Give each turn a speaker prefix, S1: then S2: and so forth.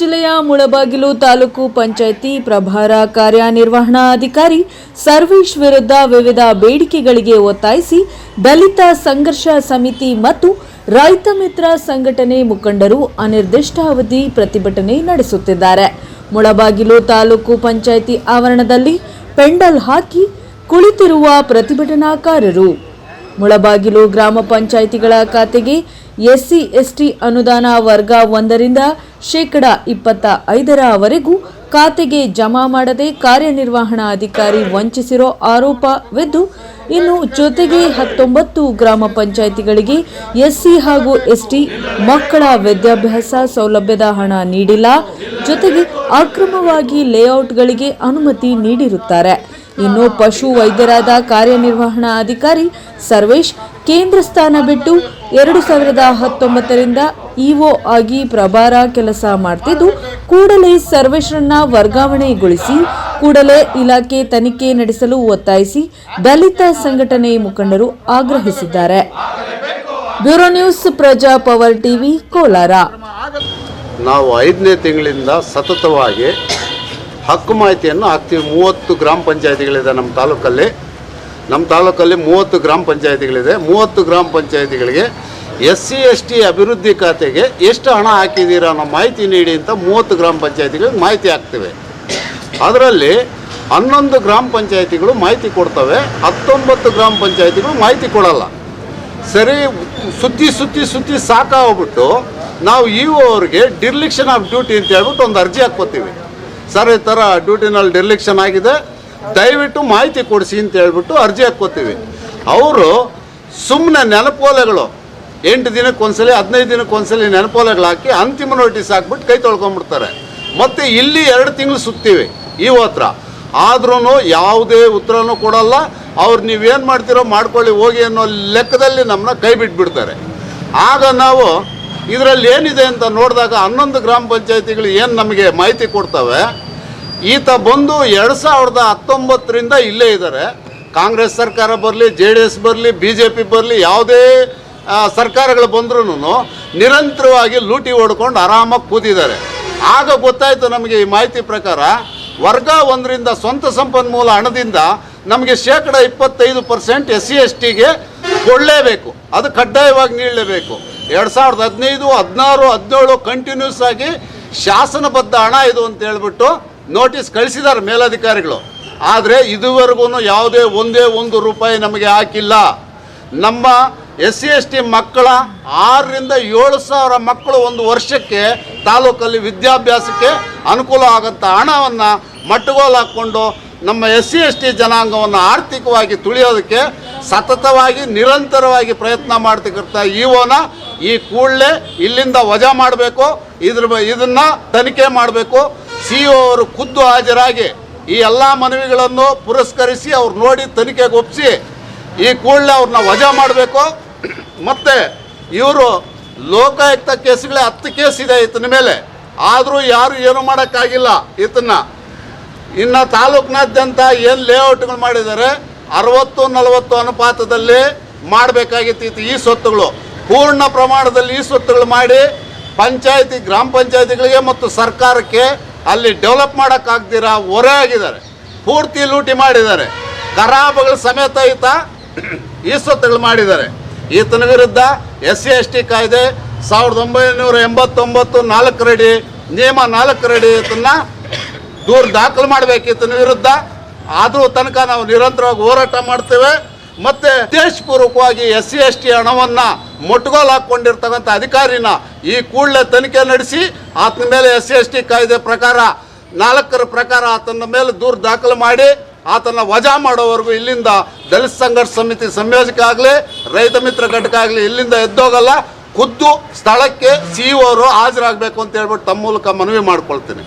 S1: ಜಿಲ್ಲೆಯ ಮುಳಬಾಗಿಲು ತಾಲೂಕು ಪಂಚಾಯಿತಿ ಪ್ರಭಾರ ಕಾರ್ಯನಿರ್ವಹಣಾಧಿಕಾರಿ ಸರ್ವೇಶ್ ವಿರುದ್ಧ ವಿವಿಧ ಬೇಡಿಕೆಗಳಿಗೆ ಒತ್ತಾಯಿಸಿ ದಲಿತ ಸಂಘರ್ಷ ಸಮಿತಿ ಮತ್ತು ರೈತ ಮಿತ್ರ ಸಂಘಟನೆ ಮುಖಂಡರು ಅನಿರ್ದಿಷ್ಟಾವಧಿ ಪ್ರತಿಭಟನೆ ನಡೆಸುತ್ತಿದ್ದಾರೆ. ಮುಳಬಾಗಿಲು ತಾಲೂಕು ಪಂಚಾಯಿತಿ ಆವರಣದಲ್ಲಿ ಪೆಂಡಲ್ ಹಾಕಿ ಕುಳಿತಿರುವ ಪ್ರತಿಭಟನಾಕಾರರು ಮುಳಬಾಗಿಲು ಗ್ರಾಮ ಪಂಚಾಯಿತಿಗಳ ಖಾತೆಗೆ ಎಸ್ಸಿ, ಎಸ್ಟಿ ಅನುದಾನ ವರ್ಗ ಒಂದರಿಂದ ಶೇಕಡ ಇಪ್ಪತ್ತ ಐದರವರೆಗೂ ಖಾತೆಗೆ ಜಮಾ ಮಾಡದೆ ಕಾರ್ಯನಿರ್ವಹಣಾ ಅಧಿಕಾರಿ ವಂಚಿಸಿರೋ ಆರೋಪವಿದ್ದು ಇನ್ನು ಜೊತೆಗೆ ಹತ್ತೊಂಬತ್ತು ಗ್ರಾಮ ಪಂಚಾಯಿತಿಗಳಿಗೆ ಎಸ್ಸಿ ಹಾಗೂ ಎಸ್ಟಿ ಮಕ್ಕಳ ವಿದ್ಯಾಭ್ಯಾಸ ಸೌಲಭ್ಯದ ಹಣ ನೀಡಿಲ್ಲ, ಜೊತೆಗೆ ಅಕ್ರಮವಾಗಿ ಲೇಔಟ್ಗಳಿಗೆ ಅನುಮತಿ ನೀಡಿರುತ್ತಾರೆ. ಇನ್ನು ಪಶು ವೈದ್ಯರಾದ ಕಾರ್ಯನಿರ್ವಹಣಾ ಅಧಿಕಾರಿ ಸರ್ವೇಶ್ ಕೇಂದ್ರ ಸ್ಥಾನ ಬಿಟ್ಟು ಎರಡು ಸಾವಿರದ ಹತ್ತೊಂಬತ್ತರಿಂದ ಇಒ ಆಗಿ ಪ್ರಭಾರ ಕೆಲಸ ಮಾಡ್ತಿದ್ದು, ಕೂಡಲೇ ಸರ್ವೇಶ್ರನ್ನ ವರ್ಗಾವಣೆಗೊಳಿಸಿ, ಕೂಡಲೇ ಇಲಾಖೆ ತನಿಖೆ ನಡೆಸಲು ಒತ್ತಾಯಿಸಿ ದಲಿತ ಸಂಘಟನೆ ಮುಖಂಡರು ಆಗ್ರಹಿಸಿದ್ದಾರೆ. Bureau news, Praja power TV, Kolar.
S2: ನಾವು ಐದನೇ ತಿಂಗಳಿಂದ ಸತತವಾಗಿ ಹಕ್ಕು ಮಾಹಿತಿಯನ್ನು ಹಾಕ್ತೀವಿ ಮೂವತ್ತು ಗ್ರಾಮ ಪಂಚಾಯತಿಗಳಿದೆ ನಮ್ಮ ತಾಲೂಕಲ್ಲಿ. ನಮ್ಮ ತಾಲೂಕಲ್ಲಿ ಮೂವತ್ತು ಗ್ರಾಮ ಪಂಚಾಯತಿಗಳಿದೆ. ಮೂವತ್ತು ಗ್ರಾಮ ಪಂಚಾಯತಿಗಳಿಗೆ ಎಸ್ ಸಿ ಎಸ್ ಟಿ ಅಭಿವೃದ್ಧಿ ಖಾತೆಗೆ ಎಷ್ಟು ಹಣ ಹಾಕಿದ್ದೀರಾ ಅನ್ನೋ ಮಾಹಿತಿ ನೀಡಿ ಅಂತ ಮೂವತ್ತು ಗ್ರಾಮ ಪಂಚಾಯತಿಗಳಿಗೆ ಮಾಹಿತಿ ಹಾಕ್ತೇವೆ ಅದರಲ್ಲಿ ಹನ್ನೊಂದು ಗ್ರಾಮ ಪಂಚಾಯತಿಗಳು ಮಾಹಿತಿ ಕೊಡ್ತವೆ, ಹತ್ತೊಂಬತ್ತು ಗ್ರಾಮ ಪಂಚಾಯತಿಗಳು ಮಾಹಿತಿ ಕೊಡಲ್ಲ. ಸರಿ ಸುತ್ತಿ ಸುತ್ತಿ ಸುತ್ತಿ ಸಾಕಾಗ್ಬಿಟ್ಟು ನಾವು ಇ ಅವ್ರಿಗೆ ಡಿರ್ಲಿಕ್ಷನ್ ಆಫ್ ಡ್ಯೂಟಿ ಅಂತ ಹೇಳ್ಬಿಟ್ಟು ಒಂದು ಅರ್ಜಿ ಹಾಕ್ಕೋತೀವಿ. ಸರ್, ಈ ಥರ ಡ್ಯೂಟಿನಲ್ಲಿ ಡಿರ್ಲಿಕ್ಷನ್ ಆಗಿದೆ. ದಯವಿಟ್ಟು ಮಾಹಿತಿ ಕೊಡಿಸಿ ಅಂತ ಹೇಳ್ಬಿಟ್ಟು ಅರ್ಜಿ ಹಾಕ್ಕೋತೀವಿ. ಅವರು ಸುಮ್ಮನೆ ನೆನಪೋಲೆಗಳು. ಎಂಟು ದಿನಕ್ಕೆ ಒಂದ್ಸಲಿ, ಹದಿನೈದು ದಿನಕ್ಕೆ ಒಂದ್ಸಲಿ ನೆನಪೋಲೆಗಳು ಹಾಕಿ ಅಂತಿಮ ನೋಟಿಸ್ ಹಾಕ್ಬಿಟ್ಟು ಕೈ ತೊಳ್ಕೊಂಬಿಡ್ತಾರೆ. ಮತ್ತು ಇಲ್ಲಿ ಎರಡು ತಿಂಗಳು ಸುತ್ತೀವಿ, ಈ ಹತ್ರ. ಆದ್ರೂ ಯಾವುದೇ ಉತ್ತರನೂ ಕೊಡಲ್ಲ. ಅವ್ರು ನೀವೇನು ಮಾಡ್ತೀರೋ ಮಾಡ್ಕೊಳ್ಳಿ, ಹೋಗಿ ಅನ್ನೋ ಲೆಕ್ಕದಲ್ಲಿ ನಮ್ಮನ್ನ ಕೈ ಬಿಟ್ಬಿಡ್ತಾರೆ. ಆಗ ನಾವು ಇದರಲ್ಲಿ ಏನಿದೆ ಅಂತ ನೋಡಿದಾಗ ಹನ್ನೊಂದು ಗ್ರಾಮ ಪಂಚಾಯತಿಗಳು ಏನು ನಮಗೆ ಮಾಹಿತಿ ಕೊಡ್ತವೆ, ಈತ ಬಂದು ಎರಡು ಸಾವಿರದ ಹತ್ತೊಂಬತ್ತರಿಂದ ಇಲ್ಲೇ ಇದ್ದಾರೆ ಕಾಂಗ್ರೆಸ್ ಸರ್ಕಾರ ಬರಲಿ, ಜೆ ಡಿ ಎಸ್ ಬರಲಿ, ಬಿ ಜೆ ಪಿ ಬರಲಿ, ಯಾವುದೇ ಸರ್ಕಾರಗಳು ಬಂದ್ರೂ ನಿರಂತರವಾಗಿ ಲೂಟಿ ಹೊಡ್ಕೊಂಡು ಆರಾಮಾಗಿ ಕೂತಿದ್ದಾರೆ. ಆಗ ಗೊತ್ತಾಯಿತು ನಮಗೆ ಈ ಮಾಹಿತಿ ಪ್ರಕಾರ ವರ್ಗ ಒಂದರಿಂದ ಸ್ವಂತ ಸಂಪನ್ಮೂಲ ಹಣದಿಂದ ನಮಗೆ ಶೇಕಡ ಇಪ್ಪತ್ತೈದು ಪರ್ಸೆಂಟ್ ಎಸ್ ಸಿ ಎಸ್ ಟಿಗೆ ಕೊಡಲೇಬೇಕು. ಅದು ಕಡ್ಡಾಯವಾಗಿ ನೀಡಲೇಬೇಕು. ಎರಡು ಸಾವಿರದ ಹದಿನೈದು, ಹದಿನಾರು, ಹದಿನೇಳು ಕಂಟಿನ್ಯೂಸ್ ಆಗಿ ಶಾಸನಬದ್ಧ ಹಣ ಇದು ಅಂತ ಹೇಳ್ಬಿಟ್ಟು ನೋಟಿಸ್ ಕಳಿಸಿದ್ದಾರೆ ಮೇಲಧಿಕಾರಿಗಳು. ಆದರೆ ಇದುವರೆಗೂ ಯಾವುದೇ ಒಂದೇ ಒಂದು ರೂಪಾಯಿ ನಮಗೆ ಹಾಕಿಲ್ಲ. ನಮ್ಮ ಎಸ್ ಸಿ ಎಸ್ ಟಿ ಮಕ್ಕಳ ಆರರಿಂದ ಏಳು ಸಾವಿರ ಮಕ್ಕಳು ಒಂದು ವರ್ಷಕ್ಕೆ ತಾಲೂಕಲ್ಲಿ ವಿದ್ಯಾಭ್ಯಾಸಕ್ಕೆ ಅನುಕೂಲ ಆಗುತ್ತ ಹಣವನ್ನು ಮಟ್ಟಗೋಲು ಹಾಕ್ಕೊಂಡು ನಮ್ಮ ಎಸ್ ಸಿ, ಎಸ್ ಟಿ ಜನಾಂಗವನ್ನು ಆರ್ಥಿಕವಾಗಿ ತುಳಿಯೋದಕ್ಕೆ ಸತತವಾಗಿ ನಿರಂತರವಾಗಿ ಪ್ರಯತ್ನ ಮಾಡ್ತಕ್ಕಂಥ ಇಒನ ಈ ಕೂಡಲೇ ಇಲ್ಲಿಂದ ವಜಾ ಮಾಡಬೇಕು. ಇದ್ರ ಇದನ್ನು ತನಿಖೆ ಮಾಡಬೇಕು. ಸಿ ಒ ಅವರು ಖುದ್ದು ಹಾಜರಾಗಿ ಈ ಎಲ್ಲ ಮನವಿಗಳನ್ನು ಪುರಸ್ಕರಿಸಿ ಅವ್ರು ನೋಡಿ ತನಿಖೆಗೆ ಒಪ್ಪಿಸಿ ಈ ಕೂಡಲೇ ಅವ್ರನ್ನ ವಜಾ ಮಾಡಬೇಕು. ಮತ್ತು ಇವರು ಲೋಕಾಯುಕ್ತ ಕೇಸ್ಗಳೇ ಹತ್ತು ಕೇಸ್ ಇದೆ ಈತನ ಮೇಲೆ. ಆದರೂ ಯಾರು ಏನು ಮಾಡೋಕ್ಕಾಗಿಲ್ಲ ಈತನ್ನ. ಇನ್ನು ತಾಲೂಕಿನಾದ್ಯಂತ ಏನು ಲೇಔಟ್ಗಳು ಮಾಡಿದ್ದಾರೆ? ಅರವತ್ತು, ನಲವತ್ತು ಅನುಪಾತದಲ್ಲಿ ಮಾಡಬೇಕಾಗಿತ್ತು ಈ ಸ್ವತ್ತುಗಳು. ಪೂರ್ಣ ಪ್ರಮಾಣದಲ್ಲಿ ಈ ಸ್ವತ್ತುಗಳು ಮಾಡಿ ಪಂಚಾಯತಿ, ಗ್ರಾಮ ಪಂಚಾಯತಿಗಳಿಗೆ ಮತ್ತು ಸರ್ಕಾರಕ್ಕೆ ಅಲ್ಲಿ ಡೆವಲಪ್ ಮಾಡೋಕ್ಕಾಗ್ದಿರ ಹೊರೆ ಆಗಿದ್ದಾರೆ. ಪೂರ್ತಿ ಲೂಟಿ ಮಾಡಿದ್ದಾರೆ. ಕರಾಬಗಳ ಸಮೇತ ಈತ ಈ ಸ್ವತ್ತುಗಳು ಮಾಡಿದ್ದಾರೆ. ಈತನ ವಿರುದ್ಧ ಎಸ್ ಸಿ ಎಸ್ ಟಿ ಕಾಯ್ದೆ, ಸಾವಿರದ ಒಂಬೈನೂರ ಎಂಬತ್ತೊಂಬತ್ತು ನಾಲ್ಕರಡಿ, ನಿಯಮ ನಾಲ್ಕರಡಿ ಈತನ್ನ ದೂರು ದಾಖಲು ಮಾಡಬೇಕಿತ್ತು ವಿರುದ್ಧ. ಆದರೂ ತನಕ ನಾವು ನಿರಂತರವಾಗಿ ಹೋರಾಟ ಮಾಡ್ತೇವೆ. ಮತ್ತೆ ಉದ್ದೇಶಪೂರ್ವಕವಾಗಿ ಎಸ್ ಸಿ ಎಸ್ ಟಿ ಹಣವನ್ನು ಮೊಟ್ಟಗೋಲು ಹಾಕ್ಕೊಂಡಿರ್ತಕ್ಕಂಥ ಅಧಿಕಾರಿನ ಈ ಕೂಡಲೇ ತನಿಖೆ ನಡೆಸಿ, ಆತನ ಮೇಲೆ ಎಸ್ ಸಿ ಎಸ್ ಟಿ ಕಾಯ್ದೆ ಪ್ರಕಾರ, ನಾಲ್ಕರ ಪ್ರಕಾರ ಆತನ ಮೇಲೆ ದೂರು ದಾಖಲು ಮಾಡಿ, ಆತನ ವಜಾ ಮಾಡೋವರೆಗೂ ಇಲ್ಲಿಂದ ದಲಿತ ಸಂಘರ್ಷ ಸಮಿತಿ ಸಂಯೋಜಕ ಆಗಲಿ, ರೈತ ಮಿತ್ರ ಘಟಕ ಆಗಲಿ ಇಲ್ಲಿಂದ ಎದ್ದೋಗಲ್ಲ. ಖುದ್ದು ಸ್ಥಳಕ್ಕೆ ಸಿ ಅವರು ಹಾಜರಾಗಬೇಕು ಅಂತ ಹೇಳ್ಬಿಟ್ಟು ತಮ್ಮ ಮೂಲಕ ಮನವಿ ಮಾಡ್ಕೊಳ್ತೀನಿ.